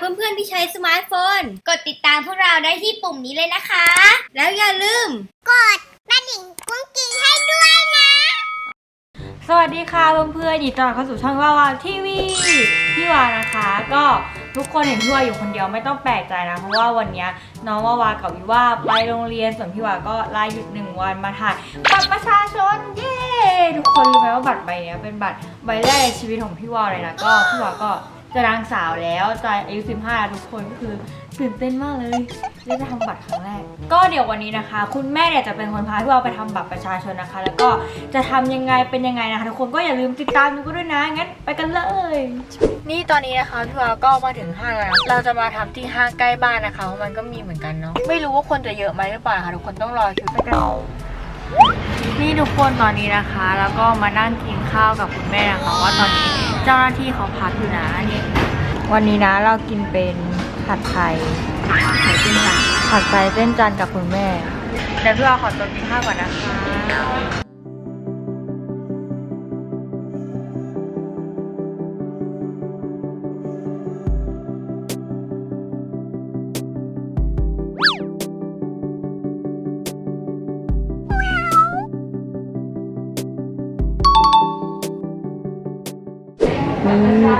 เพื่อนๆที่ใช้สมาร์ทโฟน กดติดตามพวกเราได้ที่ปุ่มนี้เลยนะคะ แล้วอย่าลืม กดกระดิ่งกุ้งกิ้งให้ด้วยนะ สวัสดีค่ะเพื่อนๆยินดีต้อนรับเข้าสู่ช่องว่าวาทีวีพี่วานะคะ ก็ทุกคนเห็นพี่วาอยู่คนเดียวไม่ต้องแปลกใจนะ เพราะว่าวันเนี้ยน้องวาวากับวิว่าไปโรงเรียนส่วนพี่วาก็ลาหยุดหนึ่งวันมาถ่ายบัตรประชาชนเย้ทุกคนรู้ไหมว่าบัตรใบเนี้ยเป็นบัตรใบแรกในชีวิตของพี่วาเลยนะก็พี่วาก็ จะนางสาวแล้วจะอายุ15แล้วทุกคนก็คือตื่นเต้นมากเลยได้จะทำบัตรครั้งแรก ก็เดี๋ยววันนี้นะคะ คุณแม่เนี่ยจะเป็นคนพาพี่วาไปทำบัตรประชาชนนะคะ แล้วก็จะทำยังไงเป็นยังไงนะคะ ทุกคนก็อย่าลืมติดตามดูกันด้วยนะงั้นไปกันเลย นี่ตอนนี้นะคะพี่วาก็มาถึงห้างแล้วเราจะมาทำที่ห้างใกล้บ้านนะคะเพราะมันก็มีเหมือนกันเนาะไม่รู้ว่าคนจะเยอะไหมหรือเปล่านะคะทุกคนต้องรอคิวไปกันนี่ทุกคนตอนนี้นะคะ แล้วก็มานั่งกินข้าวกับคุณแม่นะคะว่าตอนนี้ เจ้าหน้าที่เขาพักอยู่นะนี่วันนี้นะเรากินเป็นผัดไทยผัดไทยเส้นจันทร์กับคุณแม่เดี๋ยวพี่วาขอตัวกินข้าวก่อนนะคะ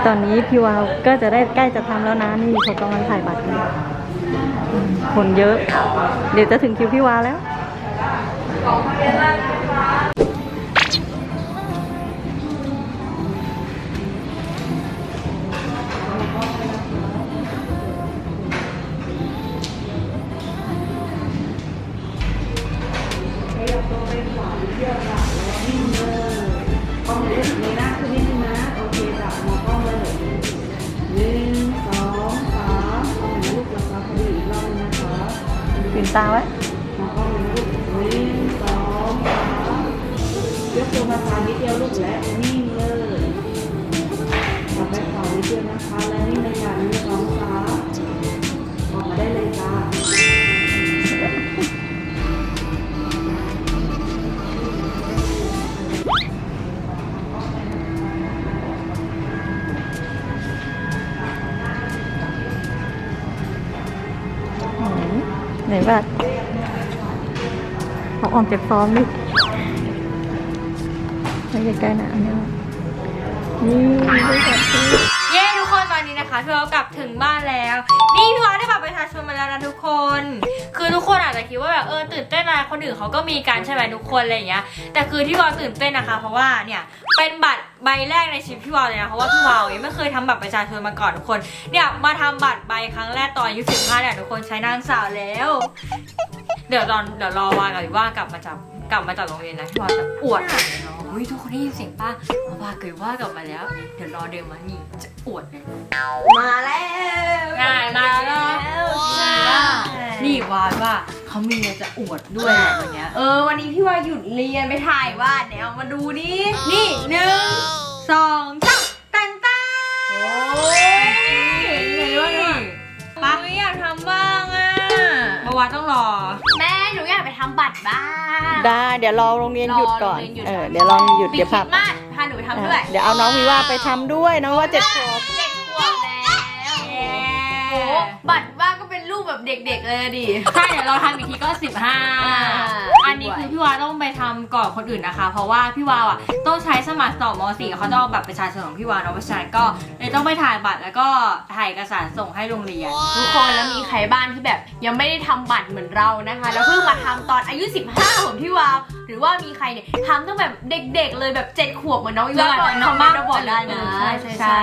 ตอนนี้พี่วาวก็จะได้ใกล้จะทำแล้วนะนี่เขากำลังถ่ายบัตรอยู่คนเยอะ เดี๋ยวจะถึงคิวพี่วาแล้ว ตาไว้ยกตัวมาทางนิดเดียวลูกและนิ่งเลยกลับไปขอนิดเดียวนะคะ และนิ่งในการนี้ร้องฟ้าออกมาได้เลยค่ะ ไหนบัตรเอาออกจากซองดิไม่ใกล้ๆนะอันนี้นี่ด้บัตรที่เย้ทุกคนตอนนี้นะคะพี่วากลับถึงบ้านแล้ว นี่พี่วาได้บัตรประชาชนมาแล้วนะทุกคน คือทุกคนอาจจะคิดว่าแบบเออตื่นเต้นอะไรคนอื่นเขาก็มีการใช่ไหมทุกคนอะไรอย่างเงี้ยแต่คือที่วาตื่นเต้นนะคะ เพราะว่าเนี่ยเป็นบัตร ใบแรกในชีวิตพี่วาเลยนะเพราะว่าพี่วายังไม่เคยทำบัตรประชาชนมาก่อนทุกคนเนี่ยมาทำบัตรใบครั้งแรกตอนอายุ15เนี่ยทุกคนใช้นางสาวแล้ว เดี๋ยวตอนเดี๋ยวรอวากับวิว่ากลับมาจากกลับมาจากโรงเรียนนะพี่วาจะอวดเลยเนาะเฮ้ยทุกคนได้ยินเสียงป้าวาเกิดว่ากลับมาแล้ว เดี๋ยวรอเดินมานี่จะอวดเลย มาแล้วง่ายมาแล้ว นี่วาว่าเขามีอะไรจะอวดด้วยแหละวันเนี้ย เออ วันนี้พี่ว่าหยุดเรียนไปถ่ายวาดเนี่ยเอามาดูนี่นี่หนึ่ง สองสามตันตันโอ้ยไหนว่าเนี่ย ปะ อยากทำบ้างอะเมื่อวานต้องรอ แม่หนูอยากไปทำบัตรบ้าง ได้เดี๋ยวรอโรงเรียนหยุดก่อนรอโรงเรียนหยุด เออเดี๋ยวลองหยุดปิดเดี๋ยวคริพัดบมาสพาหนูไปทำด้วยเดี๋ยวเอาน้องวิว่าไปทำด้วยน้องว่าเจ็ดขวบเจ็ดขวบแล้ว โอ้บัตรว่าก็ เป็นรูปแบบเด็กๆเลยอะดิ ใช่เดี๋ยวเราทำอีกทีก็อ่า15 อันนี้คือพี่วาต้องไปทำก่อนคนอื่นนะคะ เพราะว่าพี่วาอะต้องใช้สมัครสอบม .4 เขาจะเอาบัตรประชาชนของพี่วาเนาะเพราะฉะนั้นก็เลยต้องไปถ่ายบัตรแล้วก็ถ่ายเอกสารส่งให้โรงเรียน ทุกคนแล้วมีใครบ้านที่แบบยังไม่ได้ทำบัตรเหมือนเรานะคะ แล้วเพิ่งมาทำตอนอายุ 15ของพี่วาวหรือว่ามีใครเนี่ยทำตั้งแบบเด็กๆเลยแบบ7ขวบเหมือนน้องวิวาเออก่อนน้คอองมเมบ้านนต์มาบอกได้นะใช่ใช่ใช่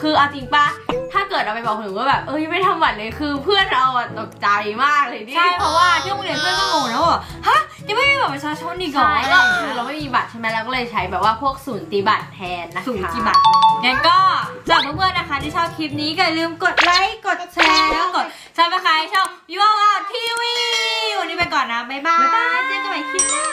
คือเอาจริงปะถ้าเกิดเราไปบอกคนอื่นว่าแบบเออยังไม่ทำบัตรเลยคือเพื่อนเราอะตกใจมากเลยนี่ ใช่เพราะว่าที่โรงเรียนเพื่อนก็งงนะว่าฮะยังไม่มีบัตรประชาชนอีกเหรอใช่อะไรก็อย่างคืเงี้อยเราไม่มีบัตรใช่ไหมเราก็เลยใช้แบบว่าพวกศูนย์ตีบัตรแทนนะคะ สูงกี่บาทงั้นก็สำหรับเพื่อนๆนะคะที่ชอบคลิปนี้ก็อย่าลืมกดไลค์กดแชร์แล้วก็กดซับสไครต์ช่องยูวาทีวีวันนี้ไปก่อนนะ บ๊ายบายเจอกันใหม่คลิปหน้า